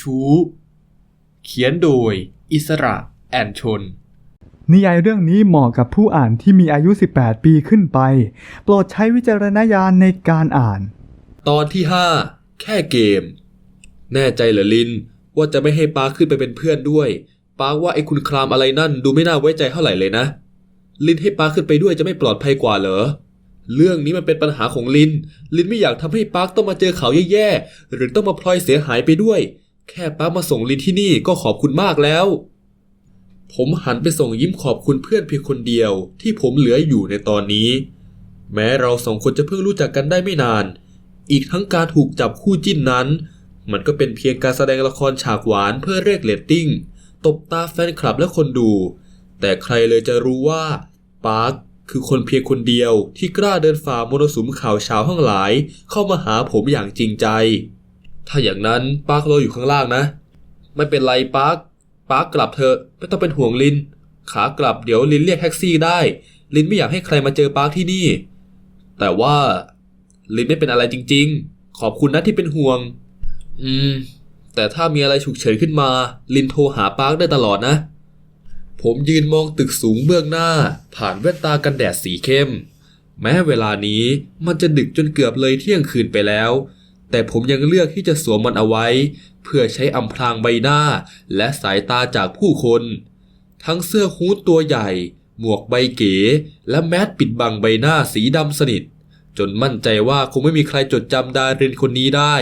ชู้ เขียนโดย อิสระแอนชน นิยายเรื่องนี้เหมาะกับผู้อ่านที่มีอายุ 18 ปีขึ้นไป โปรดใช้วิจารณญาณในการอ่าน ตอนที่ 5 แค่เกม แน่ใจเหรอลิน ว่าจะไม่ให้ปาร์คขึ้นไปเป็นเพื่อนด้วยปาร์คว่าไอ้คุณครามอะไรนั่นดูไม่น่าไว้ใจเท่าไหร่เลยนะ ลินให้ปาร์คขึ้นไปด้วยจะไม่ปลอดภัยกว่าเหรอเรื่องนี้มันเป็นปัญหาของลิน ลินไม่อยากทำให้ปาร์คต้องมาเจอข่าวแย่ๆ หรือต้องมาพลอยเสียหายไปด้วย แค่ป้ามาส่งลินที่นี่ก็ขอบคุณมากแล้ว ผมหันไปส่งยิ้มขอบคุณเพื่อนเพียงคนเดียวที่ผมเหลืออยู่ในตอนนี้ แม้เราสองคนจะเพิ่งรู้จักกันได้ไม่นาน อีกทั้งการถูกจับคู่จิ้นนั้น มันก็เป็นเพียงการแสดงละครฉากหวานเพื่อเรียกเรตติ้ง ตบตาแฟนคลับและคนดู แต่ใครเลยจะรู้ว่าปาร์คคือคนเพียงคนเดียวที่กล้าเดินฝ่ามรสุมข่าวเช้าทั้งหลายเข้ามาหาผมอย่างจริงใจ ถ้าอย่างนั้นปาร์ครออยู่ข้างล่างนะ ไม่เป็นไรปาร์คปาร์คกลับเถอะไม่ต้องเป็นห่วงลิน ขากลับเดี๋ยวลินเรียกแท็กซี่ได้ ลินไม่อยากให้ใครมาเจอปาร์คที่นี่ แต่ว่า ลินไม่เป็นอะไรจริง ๆ ขอบคุณนะที่เป็นห่วง อืม แต่ถ้ามีอะไรฉุกเฉินขึ้นมา ลินโทรหาปาร์คได้ตลอดนะ ผมยืนมองตึกสูงเบื้องหน้า ผ่านแว่นตากันแดดสีเข้ม แม้เวลานี้มันจะดึกจนเกือบเลยเที่ยงคืนไปแล้ว แต่ผมยังเลือกที่จะสวมมันเอาไว้ เพื่อใช้อำพรางใบหน้า และสายตาจากผู้คน ทั้งเสื้อฮู้ดตัวใหญ่ หมวกใบเก๋ และแมสปิดบังใบหน้าสีดำสนิท จนมั่นใจว่าคงไม่มีใครจดจำดารินคนนี้ได้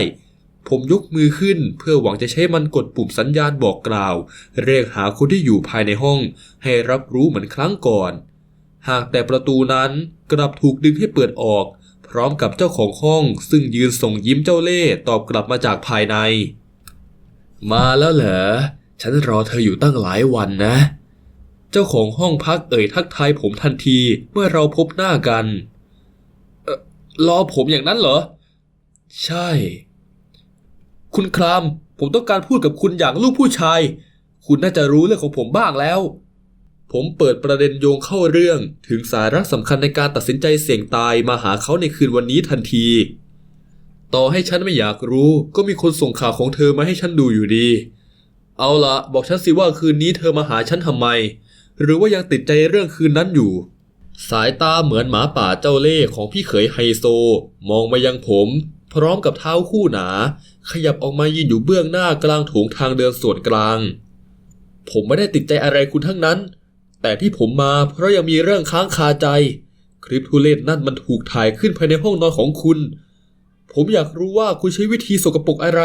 ผมยกมือขึ้นเพื่อหวังจะใช้มันกดปุ่มสัญญาณบอกกล่าว เรียกหาคนที่อยู่ภายในห้อง ให้รับรู้เหมือนครั้งก่อน หากแต่ประตูนั้นกลับถูกดึงให้เปิดออก พร้อมกับเจ้าของห้องซึ่งยืนส่งยิ้มเจ้าเล่ห์ตอบกลับมาจากภายใน มาแล้วเหรอ ฉันรอเธออยู่ตั้งหลายวันนะ เจ้าของห้องพักเอ่ยทักทายผมทันทีเมื่อเราพบหน้ากัน เออรอผมอย่างนั้นเหรอ ใช่ คุณคราม ผมต้องการพูดกับคุณอย่างลูกผู้ชาย คุณน่าจะรู้เรื่องของผมบ้างแล้ว ผมเปิดประเด็นโยงเข้าเรื่อง ถึงสาระสำคัญในการตัดสินใจเสี่ยงตายมาหาเขาในคืนวันนี้ทันที ต่อให้ฉันไม่อยากรู้ ก็มีคนส่งข่าวของเธอมาให้ฉันดูอยู่ดี เอาละบอกฉันสิว่าคืนนี้เธอมาหาฉันทำไม หรือว่ายังติดใจเรื่องคืนนั้นอยู่ สายตาเหมือนหมาป่าเจ้าเล่ห์ของพี่เขยไฮโซ มองมายังผม พร้อมกับเท้าคู่หนา ขยับออกมายืนอยู่เบื้องหน้ากลางโถงทางเดินส่วนกลาง ผมไม่ได้ติดใจอะไรคุณทั้งนั้น แต่ที่ผมมาเพราะยังมีเรื่องค้างคาใจ คลิปทุเรศนั่นมันถูกถ่ายขึ้นภายในห้องนอนของคุณ ผมอยากรู้ว่าคุณใช้วิธีสกปรกอะไร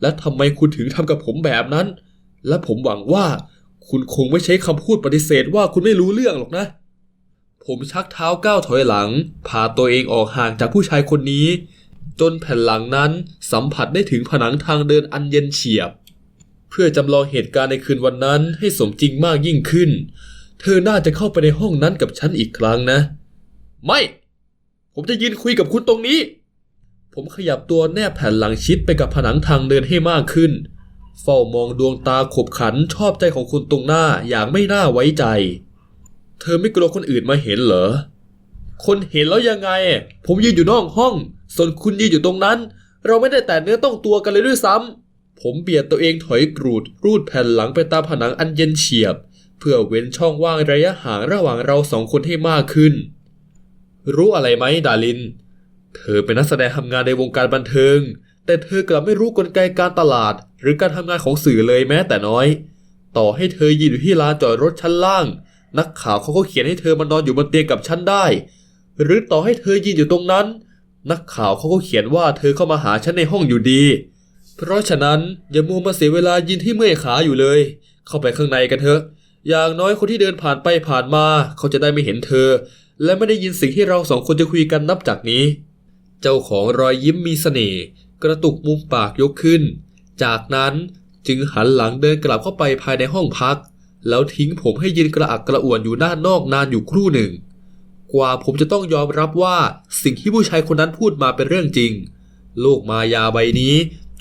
และทำไมคุณถึงทำกับผมแบบนั้น และผมหวังว่า คุณคงไม่ใช้คำพูดปฏิเสธว่าคุณไม่รู้เรื่องหรอกนะ ผมชักเท้าก้าวถอยหลังพาตัวเองออกห่างจากผู้ชายคนนี้ จนแผ่นหลังนั้นสัมผัสได้ถึงผนังทางเดินอันเย็นเฉียบ เพื่อจำลองเหตุการณ์ในคืนวันนั้นให้สมจริงมากยิ่งขึ้น เธอน่าจะเข้าไปในห้องนั้นกับฉันอีกครั้งนะ ไม่ ผมจะยืนคุยกับคุณตรงนี้ ผมขยับตัวแนบแผ่นหลังชิดไปกับผนังทางเดินให้มากขึ้น เฝ้ามองดวงตาขบขันชอบใจของคุณตรงหน้าอย่างไม่น่าไว้ใจ เธอไม่กลัวคนอื่นมาเห็นเหรอ คนเห็นแล้วยังไง ผมยืนอยู่นอกห้อง ส่วนคุณยืนอยู่ตรงนั้น เราไม่ได้แต่เนื้อต้องตัวกันเลยด้วยซ้ำผมเบียดตัวเองถอยกรูดรูดแผ่นหลังไปตามผนังอันเย็นเฉียบ เพื่อเว้นช่องว่างระยะห่างระหว่างเราสองคนให้มากขึ้น รู้อะไรไหมดาริน เธอเป็นนักแสดงทำงานในวงการบันเทิง แต่เธอกลับไม่รู้กลไกการตลาด หรือการทำงานของสื่อเลยแม้แต่น้อย ต่อให้เธอยืนอยู่ที่ลานจอดรถชั้นล่าง นักข่าวเขาก็เขียนให้เธอมานอนอยู่บนเตียงกับฉันได้ หรือต่อให้เธอยืนอยู่ตรงนั้น นักข่าวเขาก็เขียนว่าเธอเข้ามาหาฉันในห้องอยู่ดี เพราะฉะนั้นอย่ามัวมาเสียเวลายืนที่เมื่อยขาอยู่เลย เข้าไปข้างในกันเถอะ อย่างน้อยคนที่เดินผ่านไปผ่านมาเขาจะได้ไม่เห็นเธอ และไม่ได้ยินสิ่งที่เราสองคนจะคุยกันนับจากนี้ เจ้าของรอยยิ้มมีเสน่ห์กระตุกมุมปากยกขึ้น จากนั้นจึงหันหลังเดินกลับเข้าไปภายในห้องพัก แล้วทิ้งผมให้ยืนกระอักกระอ่วนอยู่ด้านนอกนานอยู่ครู่หนึ่ง กว่าผมจะต้องยอมรับว่าสิ่งที่ผู้ชายคนนั้นพูดมาเป็นเรื่องจริง โลกมายาใบนี้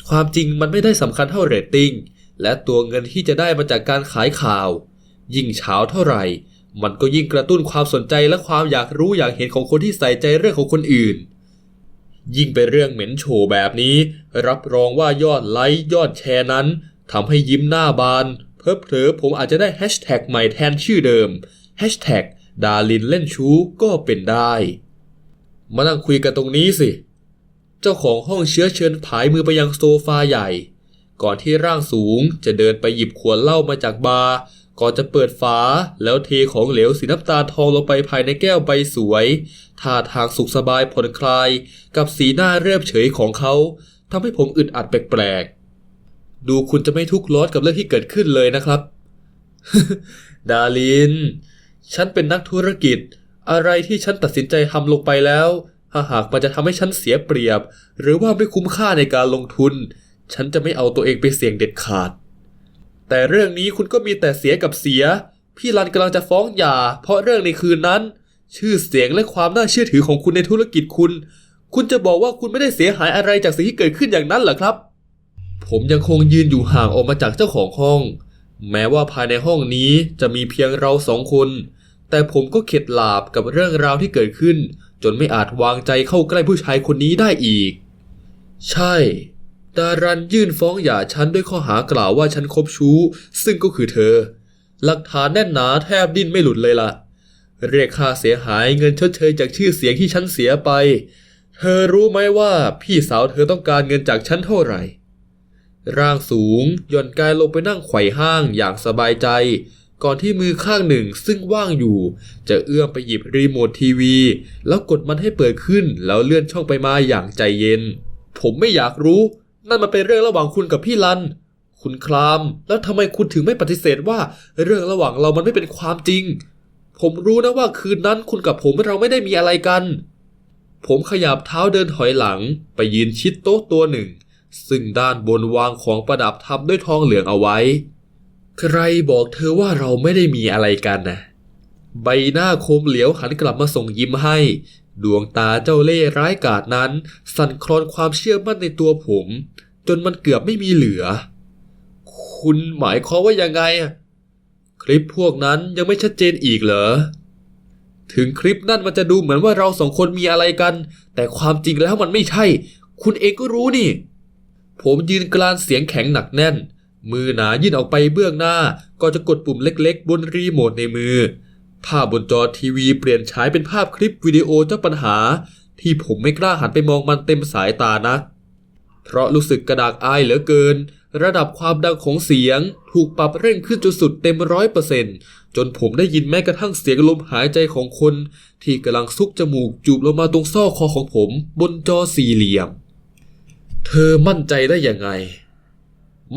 ความจริงมันไม่ได้สำคัญเท่าเรตติ้งและตัวเงินที่จะได้มาจากการขายข่าว ยิ่งเช้าเท่าไหร่ มันก็ยิ่งกระตุ้นความสนใจและความอยากรู้อยากเห็นของคนที่ใส่ใจเรื่องของคนอื่น ยิ่งเป็นเรื่องเหม็นโฉแบบนี้ รับรองว่ายอดไลค์ยอดแชร์นั้นทำให้ยิ้มหน้าบานเพิ่เผลอผมอาจจะได้แฮชแท็กใหม่แทนชื่อเดิมแฮชแท็กดารินเล่นชู้ก็เป็นได้ มานั่งคุยกันตรงนี้สิ เจ้าของห้องเชื้อเชิญผายมือไปยังโซฟาใหญ่ ก่อนที่ร่างสูงจะเดินไปหยิบขวดเหล้ามาจากบาร์ ก่อนจะเปิดฝาแล้วเทของเหลวสีน้ำตาลทองลงไปภายในแก้วใบสวยท่าทางสุขสบายผ่อนคลาย กับสีหน้าเรียบเฉยของเขาทำให้ผมอึดอัดแปลกๆ ดูคุณจะไม่ทุกข์ร้อนกับเรื่องที่เกิดขึ้นเลยนะครับ ดาริน ฉันเป็นนักธุรกิจ อะไรที่ฉันตัดสินใจทำลงไปแล้ว ถ้าหากมันจะทำให้ฉันเสียเปรียบ หรือว่าไม่คุ้มค่าในการลงทุน ฉันจะไม่เอาตัวเองไปเสี่ยงเด็ดขาด แต่เรื่องนี้คุณก็มีแต่เสียกับเสีย พี่รันกำลังจะฟ้องหย่า เพราะเรื่องในคืนนั้น ชื่อเสียงและความน่าเชื่อถือของคุณในธุรกิจคุณ คุณจะบอกว่าคุณไม่ได้เสียหายอะไรจากสิ่งที่เกิดขึ้นอย่างนั้นเหรอครับ ผมยังคงยืนอยู่ห่างออกมาจากเจ้าของห้อง แม้ว่าภายในห้องนี้จะมีเพียงเราสองคน แต่ผมก็เข็ดหลาบกับเรื่องราวที่เกิดขึ้น จนไม่อาจวางใจเข้าใกล้ผู้ชายคนนี้ได้อีก ใช่ ดารันยื่นฟ้องหย่าฉันด้วยข้อหากล่าวว่าฉันคบชู้ ซึ่งก็คือเธอ หลักฐานแน่นหนาแทบดิ้นไม่หลุดเลยล่ะ เรียกค่าเสียหายเงินชดเชยจากชื่อเสียงที่ฉันเสียไป เธอรู้ไหมว่าพี่สาวเธอต้องการเงินจากฉันเท่าไหร่ ร่างสูงหย่อนกายลงไปนั่งไขว่ห้างอย่างสบายใจ ก่อนที่มือข้างหนึ่งซึ่งว่างอยู่ จะเอื้อมไปหยิบรีโมททีวี แล้วกดมันให้เปิดขึ้นแล้วเลื่อนช่องไปมาอย่างใจเย็น ผมไม่อยากรู้ นั่นมันเป็นเรื่องระหว่างคุณกับพี่ลัน คุณคลาม แล้วทำไมคุณถึงไม่ปฏิเสธว่า เรื่องระหว่างเรามันไม่เป็นความจริง ผมรู้นะว่าคืนนั้นคุณกับผมเราไม่ได้มีอะไรกัน ผมขยับเท้าเดินถอยหลัง ไปยืนชิดโต๊ะตัวหนึ่ง ซึ่งด้านบนวางของประดับทำด้วยทองเหลืองเอาไว้ ใครบอกเธอว่าเราไม่ได้มีอะไรกันนะใบหน้าคมเหลียวหันกลับมาส่งยิ้มให้ ดวงตาเจ้าเล่ห์ร้ายกาจนั้น สั่นคลอนความเชื่อมั่นในตัวผม จนมันเกือบไม่มีเหลือ คุณหมายความว่ายังไง คลิปพวกนั้นยังไม่ชัดเจนอีกเหรอ ถึงคลิปนั่นมันจะดูเหมือนว่าเราสองคนมีอะไรกัน แต่ความจริงแล้วมันไม่ใช่ คุณเองก็รู้นี่ ผมยืนกลานเสียงแข็งหนักแน่น มือหนายื่นออกไปเบื้องหน้า ก็จะกดปุ่มเล็ก ๆ บนรีโมทในมือ ภาพบนจอทีวีเปลี่ยนฉายเป็นภาพคลิปวิดีโอเจ้าปัญหา ที่ผมไม่กล้าหันไปมองมันเต็มสายตานักเพราะรู้สึกกระดากอายเหลือเกิน ระดับความดังของเสียง ถูกปรับเร่งขึ้นจนสุดเต็มร้อยเปอร์เซ็นจนผมได้ยินแม้กระทั่งเสียงลมหายใจของคน ที่กำลังซุกจมูกจูบลงมาตรงซอกคอของผม บนจอสี่เหลี่ยม เธอมั่นใจได้ยังไง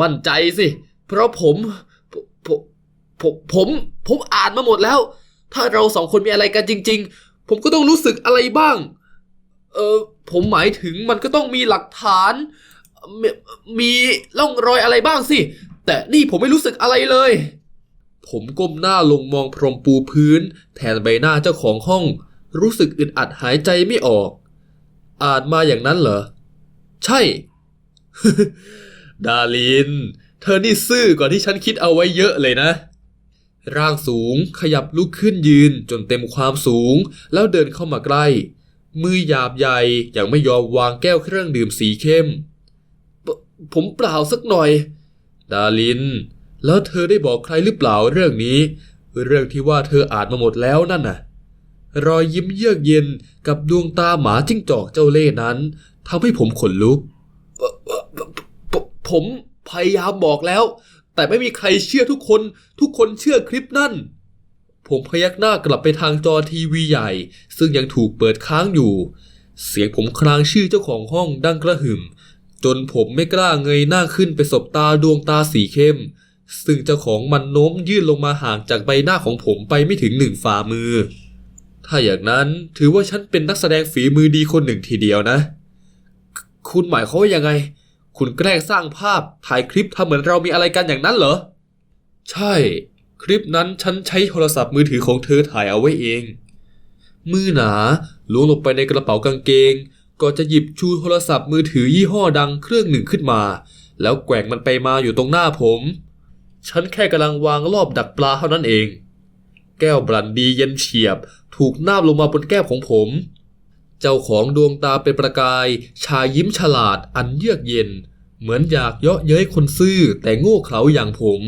มั่นใจสิ เพราะผม ผม ผม ผมอ่านมาหมดแล้ว ถ้าเราสองคนมีอะไรกันจริง ๆ ผมก็ต้องรู้สึกอะไรบ้าง เออผมหมายถึงมันก็ต้องมีหลักฐานมีมีร่องรอยอะไรบ้างสิ แต่นี่ผมไม่รู้สึกอะไรเลย ผมก้มหน้าลงมองพรมปูพื้น แทนใบหน้าเจ้าของห้อง รู้สึกอึดอัดหายใจไม่ออกอ่านมาอย่างนั้นเหรอ ใช่ ดาลิน เธอนี่ซื่อกว่าที่ฉันคิดเอาไว้เยอะเลยนะ ร่างสูงขยับลุกขึ้นยืนจนเต็มความสูง แล้วเดินเข้ามาใกล้ มือหยาบใหญ่ยังไม่ยอมวางแก้วเครื่องดื่มสีเข้ม ผมเปล่าสักหน่อย ดาลิน แล้วเธอได้บอกใครหรือเปล่าเรื่องนี้ เรื่องที่ว่าเธออ่านมาหมดแล้วนั่นน่ะ รอยยิ้มเยือกเย็นกับดวงตาหมาจิ้งจอกเจ้าเล่นั้นทำให้ผมขนลุก ผมพยายามบอกแล้ว แต่ไม่มีใครเชื่อทุกคน ทุกคนเชื่อคลิปนั่น ผมพยักหน้ากลับไปทางจอทีวีใหญ่ ซึ่งยังถูกเปิดค้างอยู่ เสียงผมครางชื่อเจ้าของห้องดังกระหึ่ม จนผมไม่กล้าเงยหน้าขึ้นไปสบตาดวงตาสีเข้ม ซึ่งเจ้าของมันโน้มยื่นลงมาห่างจากใบหน้าของผมไปไม่ถึงหนึ่งฝ่ามือ ถ้าอย่างนั้นถือว่าฉันเป็นนักแสดงฝีมือดีคนหนึ่งทีเดียวนะ คุณหมายเขามว่ายังไง คุณแกล้งสร้างภาพถ่ายคลิปทำเหมือนเรามีอะไรกันอย่างนั้นเหรอ ใช่ คลิปนั้นฉันใช้โทรศัพท์มือถือของเธอถ่ายเอาไว้เอง มือหนาล้วงลงไปในกระเป๋ากางเกงก็จะหยิบชูโทรศัพท์มือถือยี่ห้อดังเครื่องหนึ่งขึ้นมา แล้วแกว่งมันไปมาอยู่ตรงหน้าผม ฉันแค่กำลังวางรอบดักปลาเท่านั้นเอง แก้วบรันดีเย็นเฉียบ ถูกนาบลงมาบนแก้วของผม เจ้าของดวงตาเป็นประกาย ชายยิ้มฉลาดอันเยือกเย็น เหมือนอยากเยาะเย้ยคนซื่อแต่โง่เขลาอย่างผม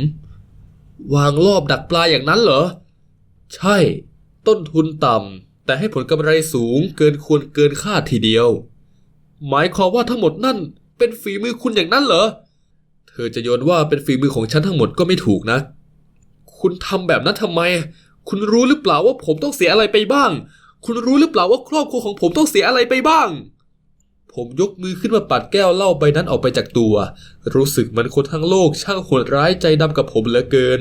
วางรอบดักปลาอย่างนั้นเหรอ ใช่ ต้นทุนต่ำแต่ให้ผลกำไรสูงเกินควรเกินคาดทีเดียว หมายความว่าทั้งหมดนั่นเป็นฝีมือคุณอย่างนั้นเหรอ เธอจะโยนว่าเป็นฝีมือของฉันทั้งหมดก็ไม่ถูกนะ คุณทำแบบนั้นทำไม คุณรู้หรือเปล่าว่าผมต้องเสียอะไรไปบ้าง คุณรู้หรือเปล่าว่าครอบครัวของผมต้องเสียอะไรไปบ้าง ผมยกมือขึ้นมาปัดแก้วเหล้าใบนั้นออกไปจากตัว รู้สึกมันคนทั้งโลกช่างโหดร้ายใจดำกับผมเหลือเกิน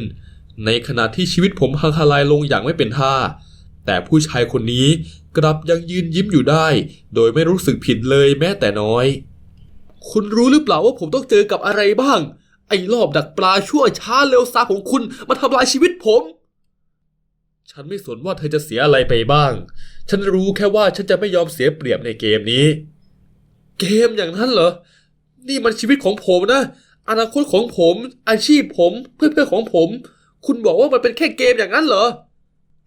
ในขณะที่ชีวิตผมพังทลายลงอย่างไม่เป็นท่า แต่ผู้ชายคนนี้กลับยังยืนยิ้มอยู่ได้ โดยไม่รู้สึกผิดเลยแม้แต่น้อย คุณรู้หรือเปล่าว่าผมต้องเจอกับอะไรบ้าง ไอ้รอบดักปลาชั่วช้าเร็วซาของคุณมาทำลายชีวิตผม ฉันไม่สนว่าเธอจะเสียอะไรไปบ้าง ฉันรู้แค่ว่าฉันจะไม่ยอมเสียเปรียบในเกมนี้ เกมอย่างนั้นเหรอ นี่มันชีวิตของผมนะ อนาคตของผม อาชีพผม เพื่อนเพื่อนๆของผม คุณบอกว่ามันเป็นแค่เกมอย่างนั้นเหรอ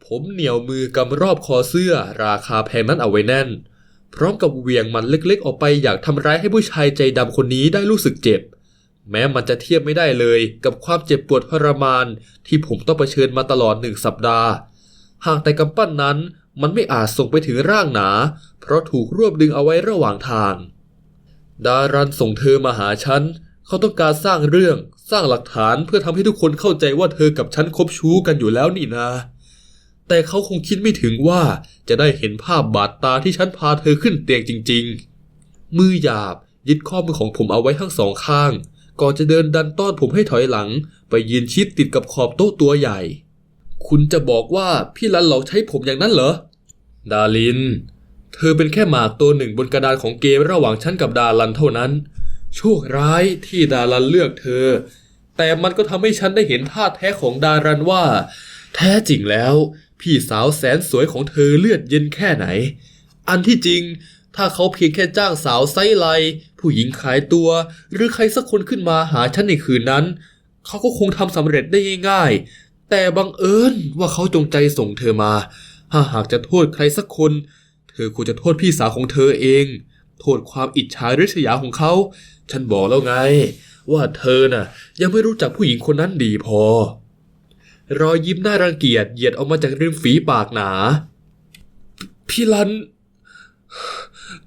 ผมเหนียวมือกำรอบคอเสื้อ ราคาแพงนั้นเอาไว้แน่น พร้อมกับเวียงมันเล็กๆ ออกไปอยากทำร้ายให้ผู้ชายใจดำคนนี้ได้รู้สึกเจ็บแม้มันจะเทียบไม่ได้เลยกับความเจ็บปวดทรมานที่ผมต้องเผชิญมาตลอดหนึ่งสัปดาห์ หากแต่กำปั้นนั้นมันไม่อาจส่งไปถึงร่างหนา เพราะถูกรวบดึงเอาไว้ระหว่างทาง ดารันส่งเธอมาหาฉัน เขาต้องการสร้างเรื่องสร้างหลักฐานเพื่อทำให้ทุกคนเข้าใจว่าเธอกับฉันคบชู้กันอยู่แล้วนี่นาแต่เขาคงคิดไม่ถึงว่าจะได้เห็นภาพบาดตาที่ฉันพาเธอขึ้นเตียงจริง ๆ มือหยาบยึดข้อมือของผมเอาไว้ทั้งสองข้าง ก่อนจะเดินดันต้อนผมให้ถอยหลัง ไปยืนชิดติดกับขอบโต๊ะตัวใหญ่ คุณจะบอกว่าพี่ลันหลอกใช้ผมอย่างนั้นเหรอ ดาลิน เธอเป็นแค่หมากตัวหนึ่งบนกระดานของเกมระหว่างฉันกับดารันเท่านั้น โชคร้ายที่ดารันเลือกเธอ แต่มันก็ทำให้ฉันได้เห็นท่าแท้ของดารันว่า แท้จริงแล้ว พี่สาวแสนสวยของเธอเลือดเย็นแค่ไหน อันที่จริงถ้าเขาเพียงแค่จ้างสาวไซไล ผู้หญิงขายตัว หรือใครสักคนขึ้นมาหาฉันในคืนนั้น เขาก็คงทำสำเร็จได้ง่าย แต่บังเอิญว่าเขาจงใจส่งเธอมา ถ้าหากจะโทษใครสักคน เธอควรจะโทษพี่สาวของเธอเอง โทษความอิจฉาริษยาของเขา ฉันบอกแล้วไง ว่าเธอน่ะ ยังไม่รู้จักผู้หญิงคนนั้นดีพอ รอยยิ้มน่ารังเกียจเหยียดออกมาจากริมฝีปากหนา พี่ลัน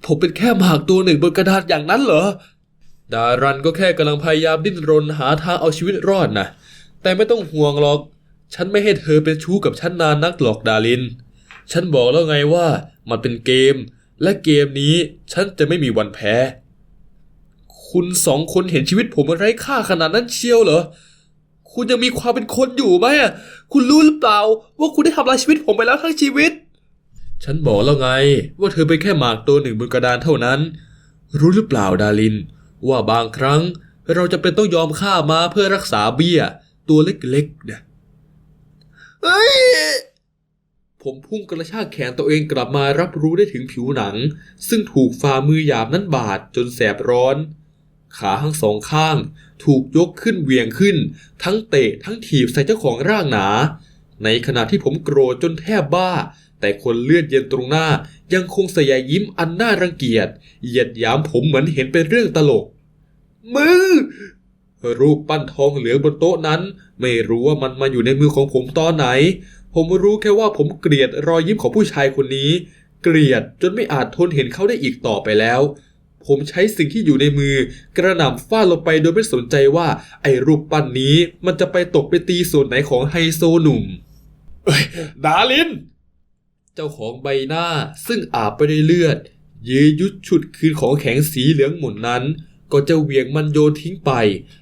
ผมเป็นแค่หมากตัวหนึ่งบนกระดาษอย่างนั้นเหรอ ดารันก็แค่กำลังพยายามดิ้นรนหาทางเอาชีวิตรอดนะแต่ไม่ต้องห่วงหรอก ฉันไม่ให้เธอเป็นชู้กับฉันนานนักหรอกดาริน ฉันบอกแล้วไงว่ามันเป็นเกม และเกมนี้ฉันจะไม่มีวันแพ้ คุณสองคนเห็นชีวิตผมไร้ค่าขนาดนั้นเชียวเหรอ คุณยังมีความเป็นคนอยู่ไหมอะคุณรู้หรือเปล่า ว่าคุณได้ทำลายชีวิตผมไปแล้วทั้งชีวิต ฉันบอกแล้วไง ว่าเธอเป็นแค่หมากตัวหนึ่งบนกระดานเท่านั้น รู้หรือเปล่าดาริน ว่าบางครั้งเราจะเป็นต้องยอมฆ่ามาเพื่อรักษาเบี้ย ตัวเล็กๆเนี่ย เอ้ย ผมพุ่งกระชากแขนตัวเองกลับมารับรู้ได้ถึงผิวหนัง ซึ่งถูกฝ่ามือหยาบนั้นบาดจนแสบร้อน ขาทั้งสองข้าง ถูกยกขึ้นเวียงขึ้น ทั้งเตะทั้งถีบใส่เจ้าของร่างหนา ในขณะที่ผมโกรธจนแทบบ้า แต่คนเลือดเย็นตรงหน้ายังคงสยายยิ้มอันน่ารังเกียจเหยียดหยามผมเหมือนเห็นเป็นเรื่องตลกมือรูปปั้นทองเหลืองบนโต๊ะนั้น ไม่รู้ว่ามันมาอยู่ในมือของผมตอนไหน ผมรู้แค่ว่าผมเกลียดรอยยิ้มของผู้ชายคนนี้ เกลียดจนไม่อาจทนเห็นเขาได้อีกต่อไปแล้ว ผมใช้สิ่งที่อยู่ในมือ กระหน่ำฟาดลงไปโดยไม่สนใจว่า ไอ้รูปปั้นนี้มันจะไปตกไปตีส่วนไหนของไฮโซหนุ่มเอ้ยดาลิน เจ้าของใบหน้าซึ่งอาบไปด้วยเลือด ยื้อยุดฉุดคืนของแข็งสีเหลืองหมุนนั้น ก็จะเหวี่ยงมันโยนทิ้งไป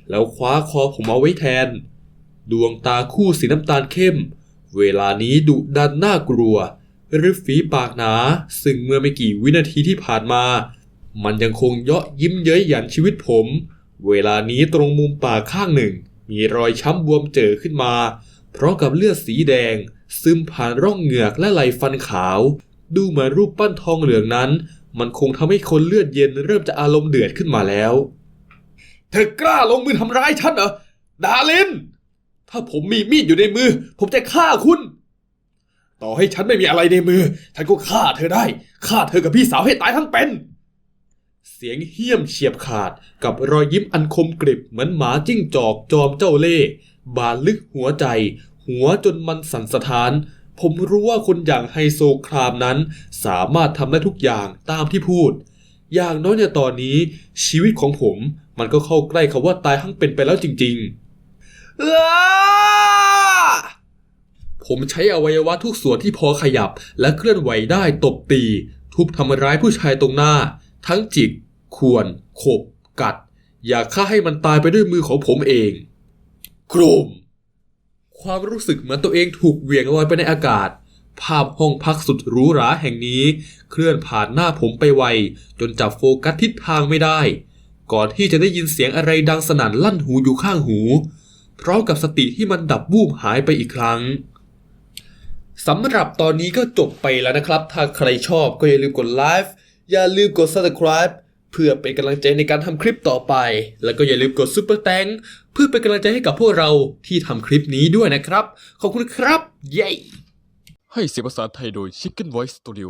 แล้วคว้าคอผมเอาไว้แทน ดวงตาคู่สีน้ำตาลเข้ม เวลานี้ดุดันน่ากลัวริฟฝีปากหนา ซึ่งเมื่อไม่กี่วินาทีที่ผ่านมา มันยังคงเยาะยิ้มเย้ยหยันชีวิตผม เวลานี้ตรงมุมปากข้างหนึ่ง มีรอยช้ำบวมเจอขึ้นมา พราะกับเลือดสีแดง ซึมผ่านร่องเหงือกและไหลฟันขาว ดูเหมือนรูปปั้นทองเหลืองนั้น มันคงทำให้คนเลือดเย็นเริ่มจะอารมณ์เดือดขึ้นมาแล้ว เธอกล้าลงมือทำร้ายฉันเหรอ ดาลิน ถ้าผมมีมีดอยู่ในมือ ผมจะฆ่าคุณ ต่อให้ฉันไม่มีอะไรในมือ ฉันก็ฆ่าเธอได้ ฆ่าเธอกับพี่สาวให้ตายทั้งเป็น เสียงเหี้ยมเฉียบขาดกับรอยยิ้มอันคมกริบเหมือนหมาจิ้งจอกจอมเจ้าเล่ห์บาดลึกหัวใจ หัวจนมันสั่นสะท้าน ผมรู้ว่าคนอย่างไฮโซครามนั้น สามารถทำได้ทุกอย่างตามที่พูด อย่างน้อยในตอนนี้ ชีวิตของผมมันก็เข้าใกล้คำว่าตายทั้งเป็นไปแล้วจริง ๆ ผมใช้อวัยวะทุกส่วนที่พอขยับและเคลื่อนไหวได้ตบตี ทุบทำร้ายผู้ชายตรงหน้า ทั้งจิก ข่วน ขบ กัด อยากฆ่าให้มันตายไปด้วยมือของผมเองโครมความรู้สึกเหมือนตัวเองถูกเหวี่ยงลอยไปในอากาศ ภาพห้องพักสุดหรูหราแห่งนี้ เคลื่อนผ่านหน้าผมไปไว จนจับโฟกัสทิศทางไม่ได้ ก่อนที่จะได้ยินเสียงอะไรดังสนั่นลั่นหูอยู่ข้างหู พร้อมกับสติที่มันดับวูบหายไปอีกครั้งสำหรับตอนนี้ก็จบไปแล้วนะครับ ถ้าใครชอบก็อย่าลืมกดไลค์อย่าลืมกด subscribe เพื่อเป็นกำลังใจในการทำคลิปต่อไป แล้วก็อย่าลืมกด super thank เพื่อเป็นกำลังใจให้กับพวกเราที่ทำคลิปนี้ด้วยนะครับ ขอบคุณครับ เย้ ให้เสียงภาษาไทยโดย Chicken Voice Studio